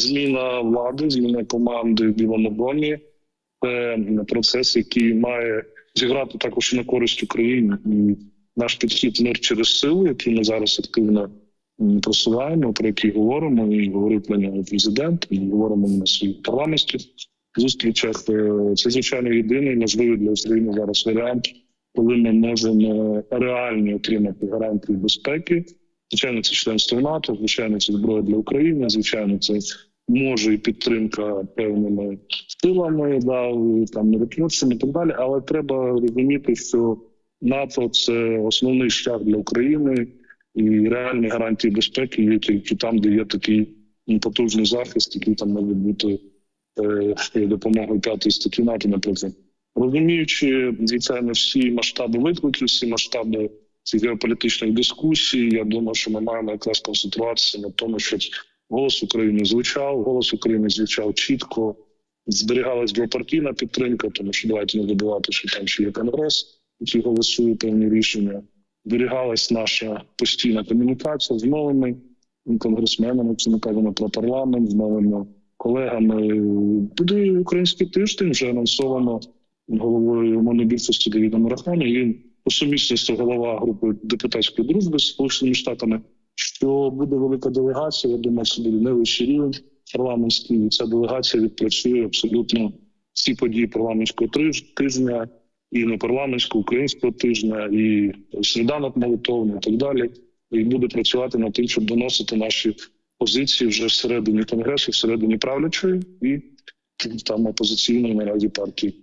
зміна влади, зміна команди в Білому домі це процес, який має зіграти також на користь Україні. І наш підхід мир через силу, який ми зараз активно просуваємо, про який говоримо, і говорив про нього президент, і говоримо на своїх парламентських зустрічах. Е, Це звичайно єдиний можливий для України зараз варіант, коли ми можемо реально отримати гарантії безпеки. Звичайно, це членство НАТО, звичайно, це зброя для України, звичайно, це може і підтримка певними силами, да, там ресурсами і так далі. Але треба розуміти, що НАТО це основний шлях для України, і реальні гарантії безпеки є тільки там, де є такий потужний захист, який там може бути е, допомогою п'ятої статті НАТО, наприклад. Розуміючи, звичайно, всі масштаби викликів, всі масштаби цих геополітичних дискусій, я думаю, що ми маємо якраз концентруватися на тому, щоб голос України звучав, голос України звучав чітко, зберігалась двопартійна підтримка, тому що давайте не забувати, що там ще є конгрес, який голосує певні рішення. Зберігалась наша постійна комунікація з новими конгресменами, це ми про парламент, з новими колегами. Буде український тиждень вже анонсовано головою монобільшості Давідом Рахані. Він по сумісності голова групи депутатської дружби з Сполученими Штатами. Що буде велика делегація, я думаю, це буде найвищий рівень парламентський. Ця делегація відпрацює абсолютно всі події парламентського тижня, і не парламентського, українського тижня, і сніданок молитовний, і так далі. І буде працювати над тим, щоб доносити наші позиції вже всередині конгресу, всередині правлячої і там опозиційної наразі партії.